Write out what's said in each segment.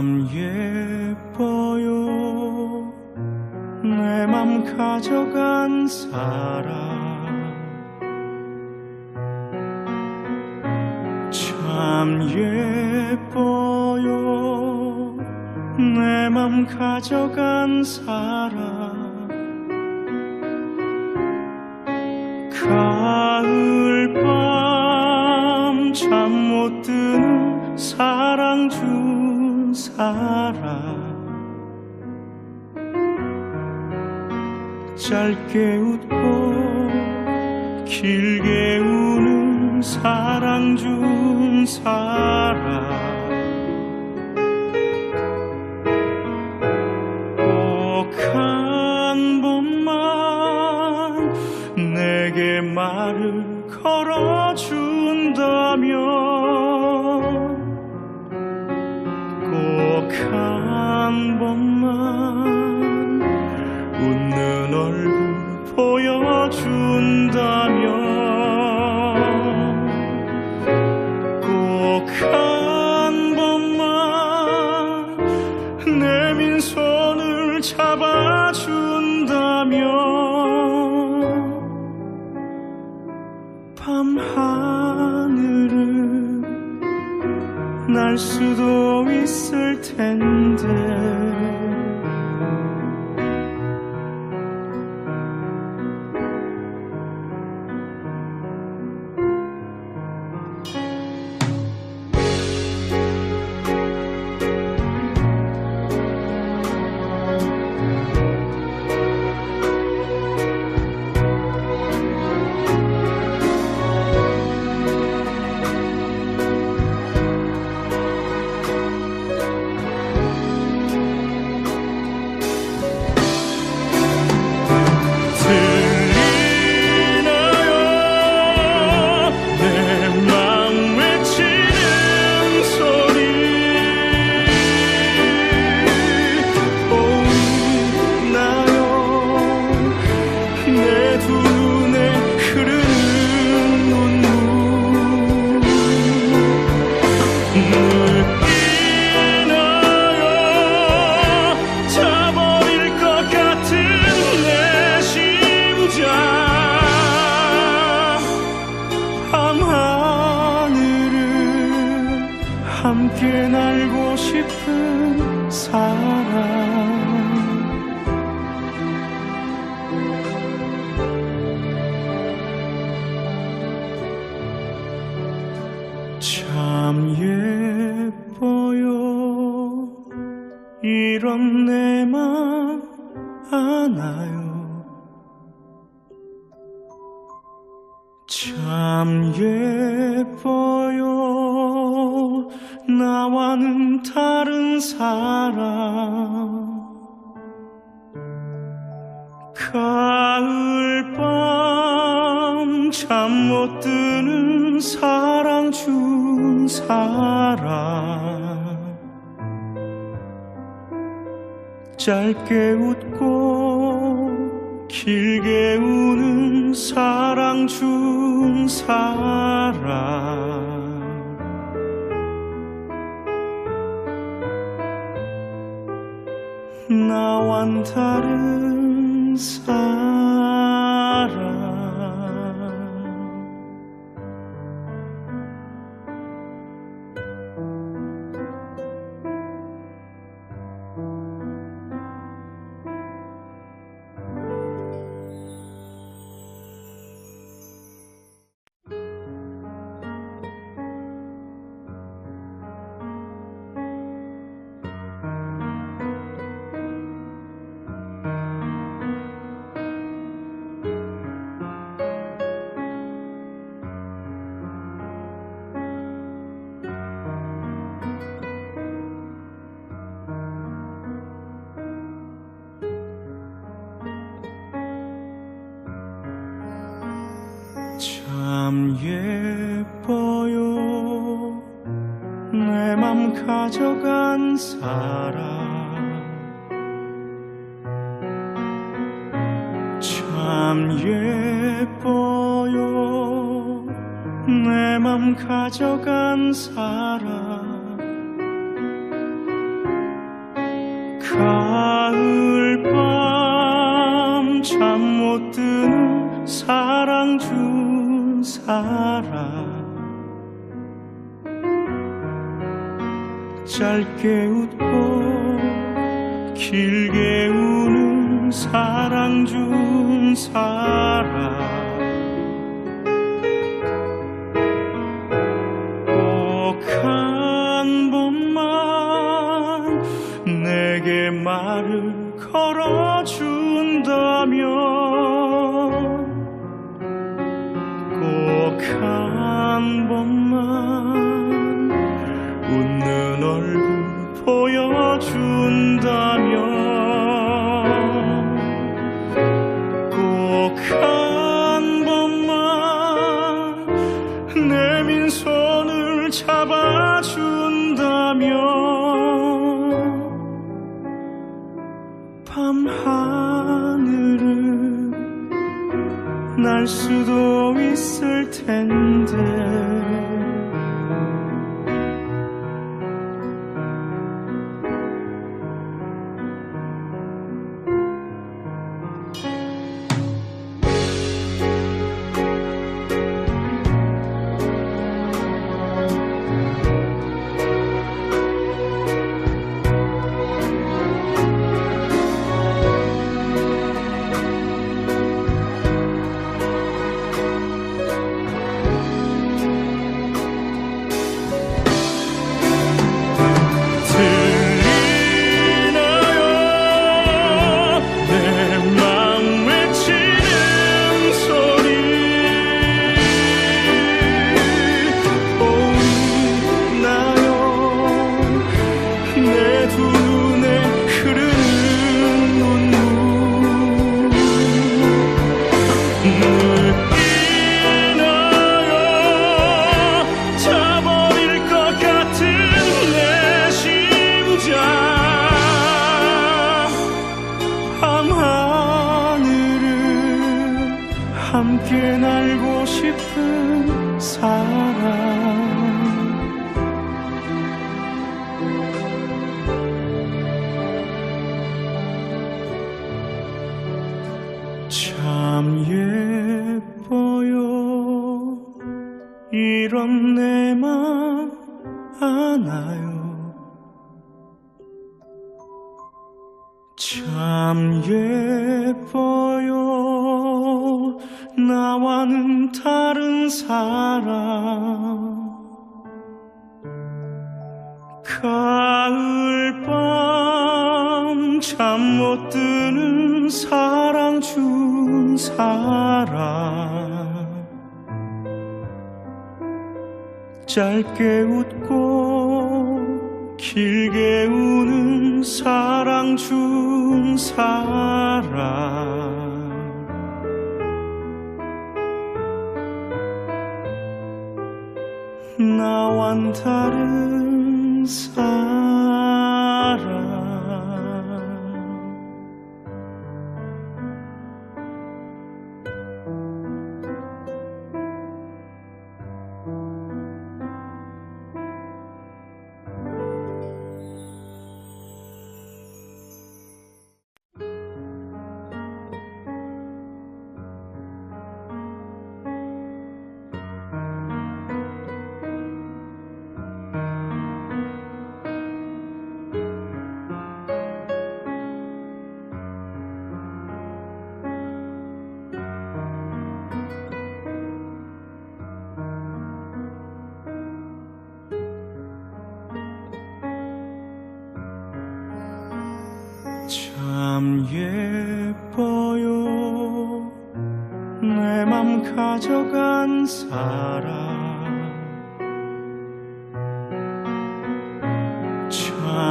참 예뻐요. 내 맘 가져간 사람 참 예뻐요. 내 맘 가져간 사람 가을 밤 잠 못 드는 사랑 준 사람 짧게 웃고 길게 우는 사랑 준 사람 꼭한 번만 내게 말을 걸어준다면 한 번만 웃는 얼굴 보여준다면 꼭 한 번만 내 민 손을 잡아준다면 날 수도 있을 텐데 함께 날고 싶은 사람 참 예뻐요. 이런 내 맘 안아요? 참 예뻐요 나와는 다른 사람. 가을 밤 잠 못 드는 사랑 준 사람. 짧게 웃고 길게 우는 사랑 준 사람 나와는 다른 사 가져간 사람. 참 예뻐요. 내 맘 가져간 사람. 가을 밤 잠 못 드는 사랑 준 사람. 짧게 웃고 길게 우는 사랑 준 사람 이런 내맘 안아요? 참 예뻐요. 나와는 다른 사람. 가을 밤 잠 못 드는 사랑 준 사람 짧게 웃고 길게 우는 사랑 준 사람. 나와는 다른 사람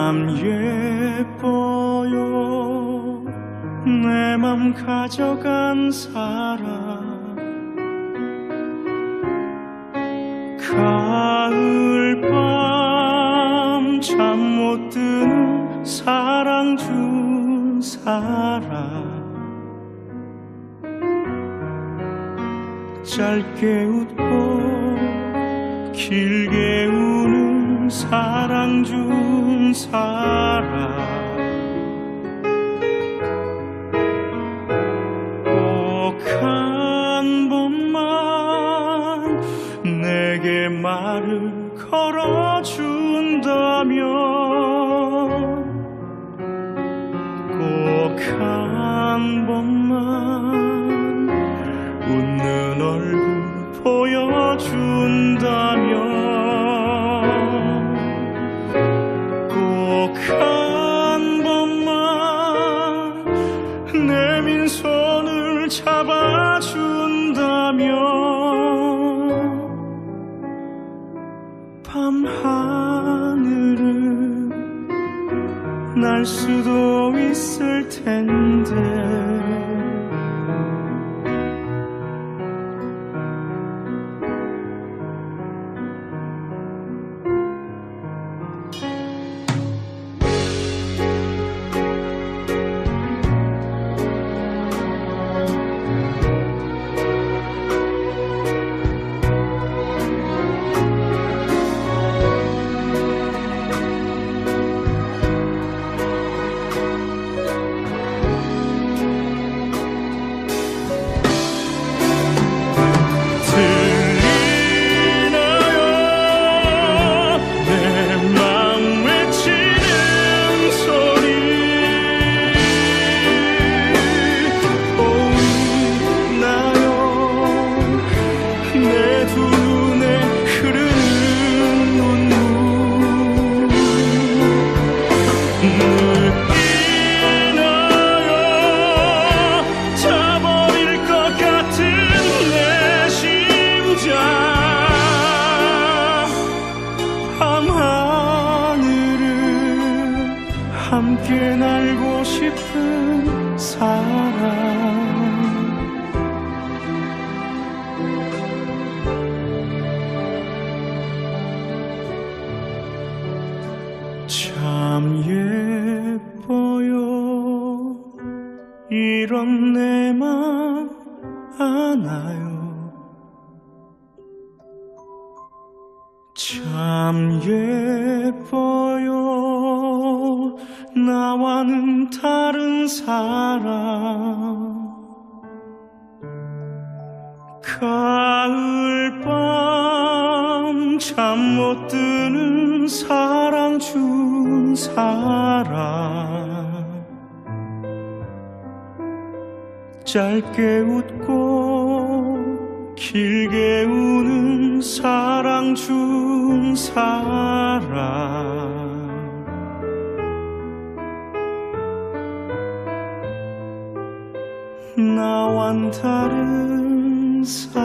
참 예뻐요. 내 맘 가져간 사람 가을 밤 잠 못 드는 사랑 준 사람 짧게 웃고 길게 우는 사랑 중 사랑. 꼭한 번만 내게 말을 걸어준다면 꼭 한 번만 웃는 얼굴 보여준다. 있을 텐데. 가을밤 잠 못 드는 사랑 준 사랑 짧게 웃고 길게 우는 사랑 준 사랑 나와 다른 sarah